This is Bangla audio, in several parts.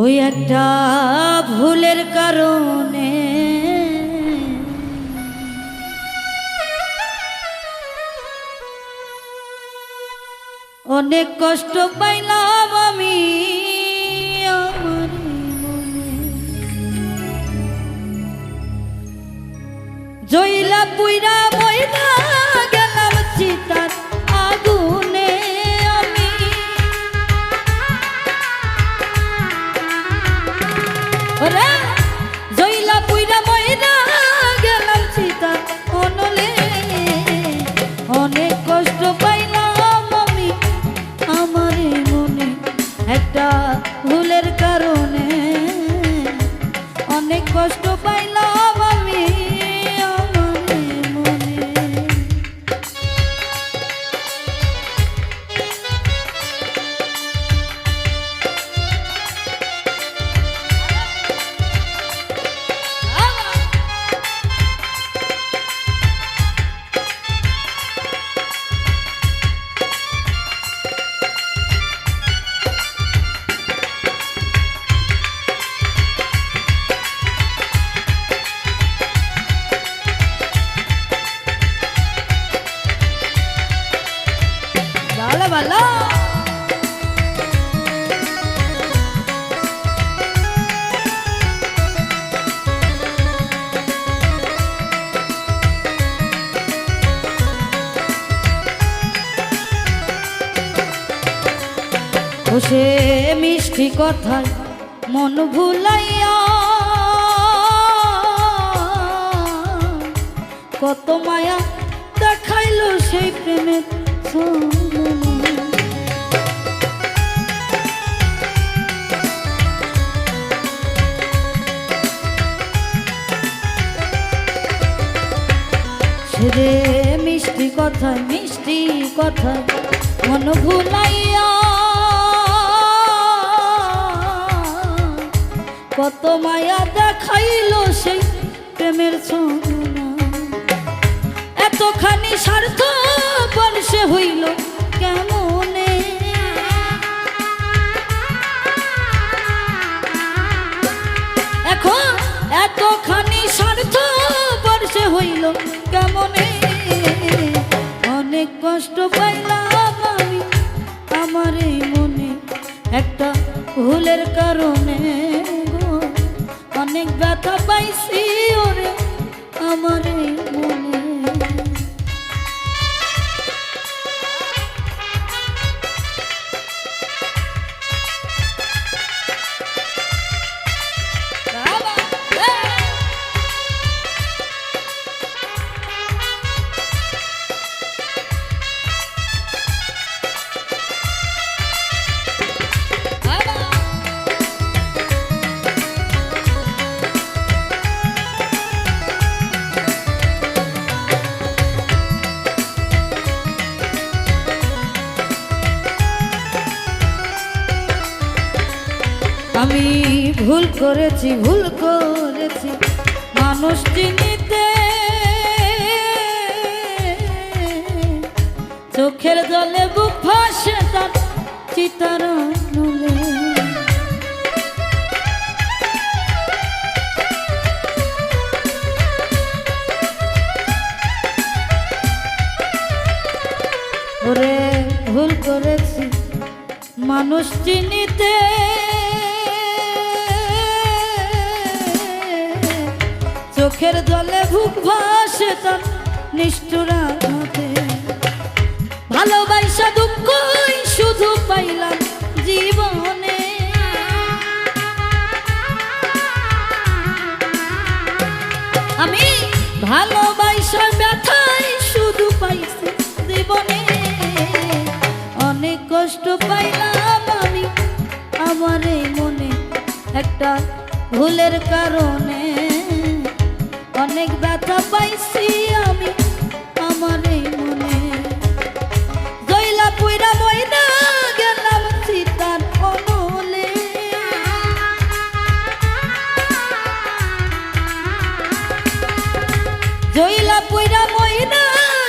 ওই একটা ভুলের কারণে অনেক কষ্ট পাইলাম আমি। জইলা পুইরা মইরা একটা ভুলের কারণে অনেক কষ্ট ভালো ভালো। সে মিষ্টি কথায় মন ভুলাইয়া কত মায়া দেখাইলো সেই প্রেমের সেরে মিষ্টি কথায় মিষ্টি কথা, মন ভুলাইয়া। কত মায়া দেখাইল সেই প্রেমের ছলনা এতখানি স্বার্থ সে হইল কেমনে? এখন এতখানি স্বার্থ সে হইল অনেক কষ্ট পাইলাম আমি। আমার এই মনে একটা ভুলের কারণে অনেক ব্যথা পাইছি ওরে আমি ভুল করেছি ভুল করেছি। মানুষ চিনিতে চোখের জলে বুক ভাসে তার চিতার ভুল করেছি, মানুষ চিনিতে চোখের জলে ভুক ভাসে তার নিষ্ঠুরা হাতে ভালোবাসা দুঃখ শুধু পাইলাম জীবনে। আমি ভালোবাসা ব্যথাই শুধু পাইছি জীবনে। অনেক কষ্ট পাইলাম আমি আমার মনে একটা ভুলের কারণে। অনেক ব্যথা পাইছি আমি, আমার এই মনে। জইলা পুইরা মইনা গেলাম সীতার অনলে জইলা পুইরা মইনা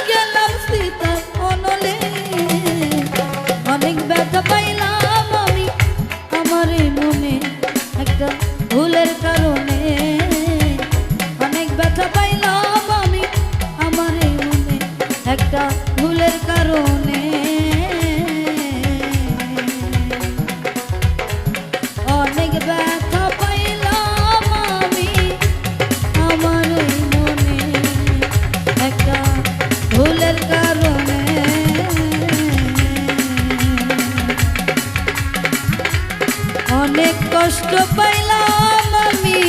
গেলাম সীতার অনলে। অনেক ব্যথা পাইলাম একটা ভুলের কারণে। অনেক ব্যথা পাইলাম আমি, আমার মনে একটা ভুলের কারণে। অনেক কষ্ট পাইলাম আমি